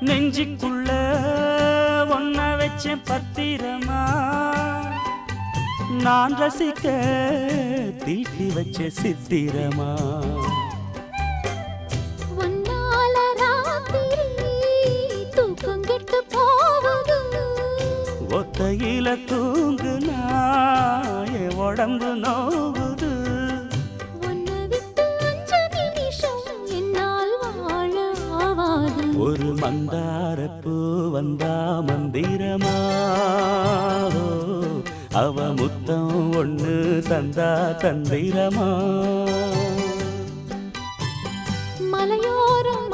நெஞ்சிக்குள்ள ஒன்ன வச்சேன் பத்திரமா? நான் ரசிக்க தீட்டி வச்ச சித்திரமா? ஒத்தையில தூங்கு நாய உடம்பு நோகுது ஒரு மந்தார பூ வந்தா மந்திரமா அவ முத்தம் ஒன்று தந்தா தந்திரமா? மலையோரம்